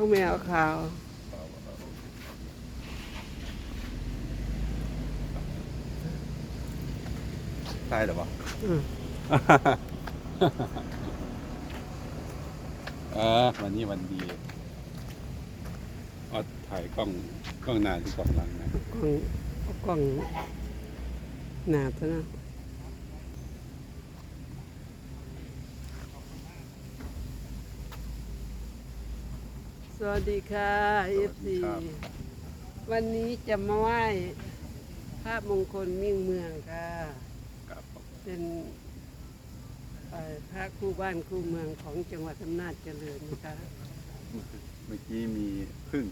เขาไม่เอาข่าว ใช่หรือเปล่าอืม เออวันนี้วันดีเอาถ่ายกล้องกล้องหน้าที่กล้องหลังนะ กล้องเอากล้องหนาซะนะ สวัสดีค่ะเอฟซีวันนี้จะมาไหว้พระมงคลมิ่งเมืองค่ะ ครับผมเป็นเอ่อพระคู่บ้านคู่เมืองของจังหวัดอำนาจเจริญนะคะเมื่อกี้มีพึ่ง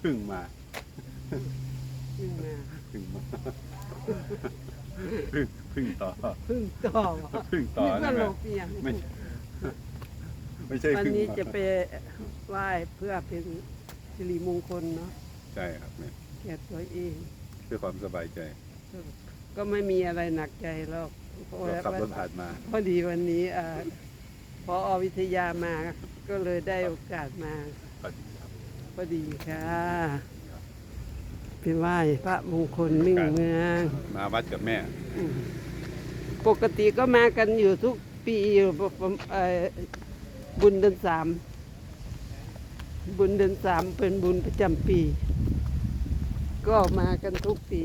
พึ่งมามิ่งมาพึ่งมาพึ่งพึ่งต่อ พึ่งต่อพึ่งต่อนี่ก็นะหลแม่บเอียงไม่ไม่ใช่วันพึ่งนี้มาจะไป ไหว้เพื่อเป็นสิริมงคลเนาะใช่ครับเนี่ยแก่ตัวเองเพื่อความสบายใจ ก็ไม่มีอะไรหนักใจหรอกเพราะเราว่าขับรถผ่านมา พอดีวันนี้อ่าพออวิทยามาก็เลยได้โอกาสมาพอดีครับพอดีค่ะไปไหว้พระมงคลมิ่งเมือง มาวัดกับแม่อืมปกติก็มากันอยู่ทุกปีอยู่ประเอ่อบุญเดือนสาม บุญเดือนสามเป็นบุญประจำปี ก็มากันทุกปี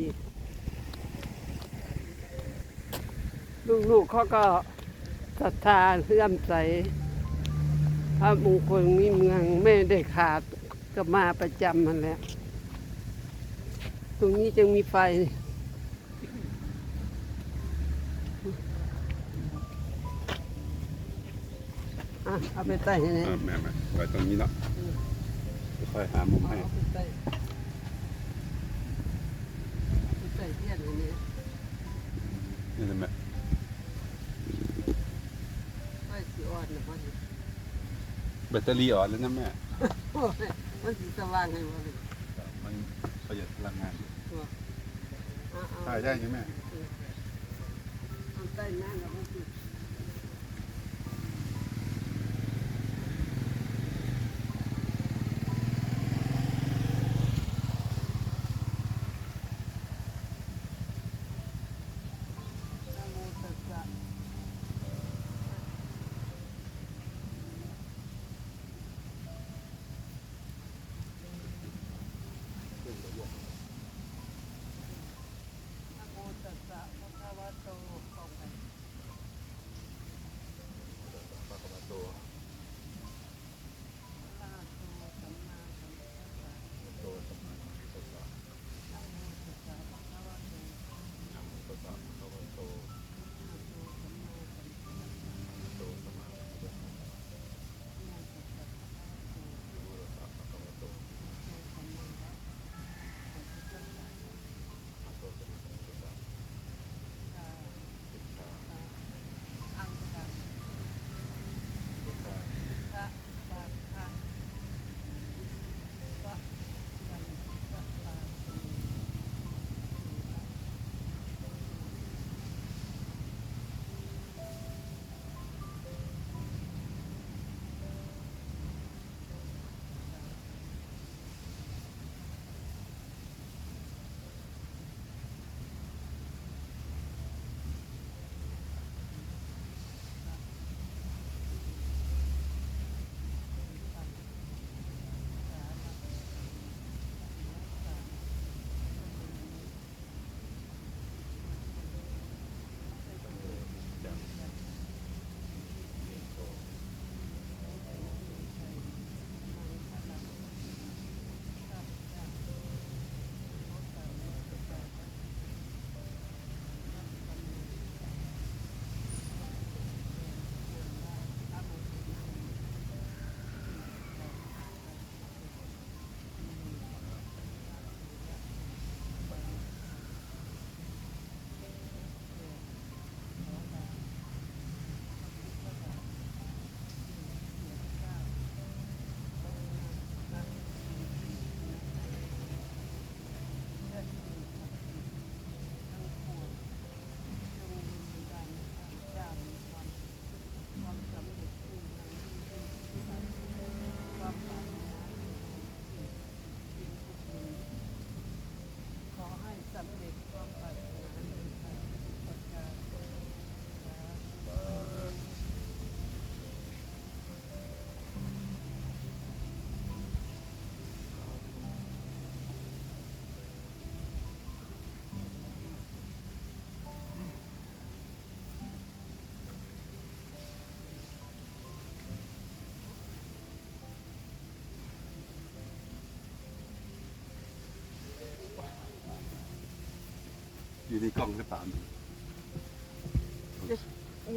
ลูกๆเขาก็ศรัทธาเลื่อมใส พระมงคลมีเมืองไม่ได้ขาดก็มาประจำมันแหล้วตรงนี้จึงมีไฟ อะ เอาไปใต้ให้แน่อ่าแม่มาไว้ตรงนี้เนาะจะ ค่อยหามุมให้เอาไปใต้ไปใต้เทียนอันนี้นี่นะแม่ไฟสีอ่อนนะมันแบตเตอรี่อ่อนแล้วนะแม่โอ้ยมันสีสว่างให้มันมันประหยัดพลังงานตัวเอาเอาถ่ายได้ใช่ไหมเอาใต้นั่ง อยู่ในกล้องหรือเปล่า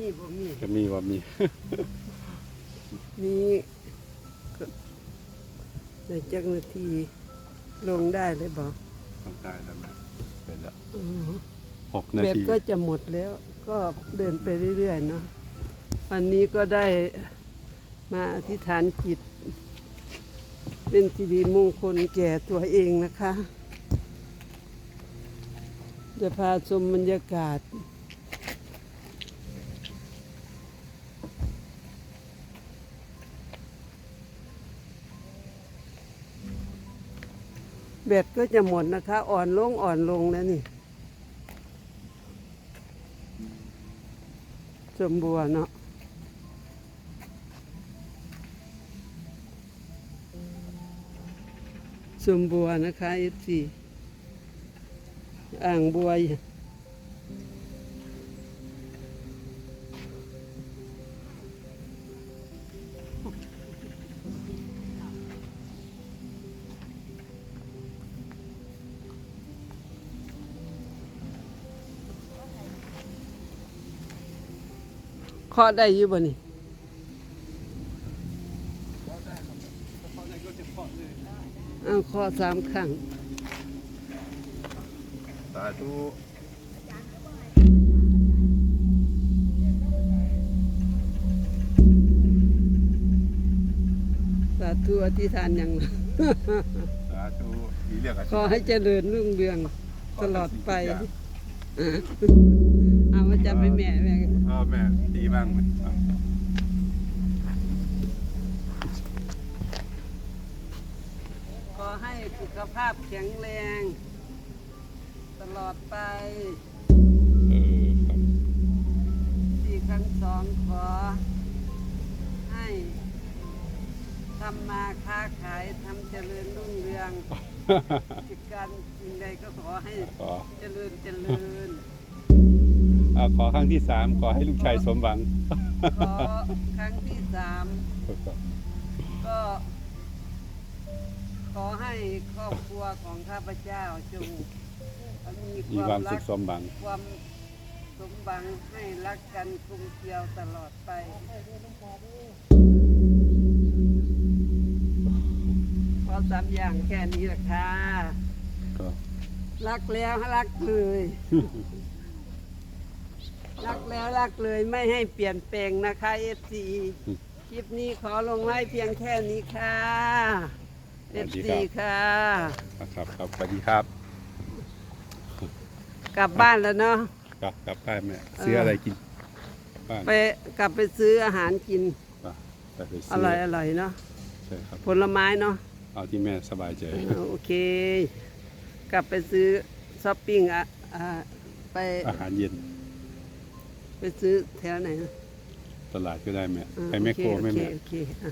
นี่บ่มีจะมีว่ามี มีก็ในจักนาทีลงได้เลยบอกต้องได้แล้วนะเป็นแล้วอือหกนาเบ็ดทีก็จะหมดแล้ว ก็เดินไปเรื่อยๆเนาะวันนี้ก็ได้มาอธิษฐานจิต เป็นสิริมงคลแก่ตัวเองนะคะ จะพาชมบรรยากาศเบ็ดก็จะหมดนะคะ อ่อนลงอ่อนลงแล้วนี่สมบัวเนาะสมบัวนะคะเอฟซี อ่างบัวเคาะได้อยู่บ่นี่เอาเคอสามครั้งาธุสาธุอธิษฐานอย่างนั้นสาธุมีเรื่องอะไรขอให้เจริญรุ่งเรืองตลอดไปอะเอามาจับให้แม่แม่เออแม่ดีบ้างไหมอะขอให้สุขภาพแข็งแรงต ลอดไปเออครับที่ครั้งสองขอ ให้ทำมาค้าขายทำเจริญรุ่งเรืองกิจการสิ่งใดก็ขอให้ขอเจริญเจริญ อ่าขอครั้งที่สามขอให้ลูกชายสมหวังขอครั้งที่สามก็ขอให้ครอบครัวของข้าพเจ้าจง มีมีความมคาวรัสุกขสมหวัง ความสมบังให้รักกันคลุมเกลียวตลอดไปขอสามอย่างแค่นี้แหละค่ะก็รักแล้วรักเลยรักแล้วรักเลยไม่ให้เปลี่ยนแปลงนะคะเอฟซีคลิปนี้ขอลงไว้เพียงแค่นี้ค่ะเอฟซีค่ะ ครับครับสวัสดีครับ กลับบ้านแล้วเนาะกลับกลับบ้านแม่ซื้ออะไรกินบ้านไปกลับไปซื้ออาหารกิน ไปไปอซื้อร่อยอร่อยเนาะใช่ครับผลไม้เนาะเอาที่แม่สบายใจอ่าโอเค กลับไปซื้อช้อปปิ้งอะอ่าไปอาหารเย็นไปซื้อแถวไหนนะตลาดก็ได้แม่อ่าไปแมคโครโอไหม่เคแม่ โอเคโอเคอะ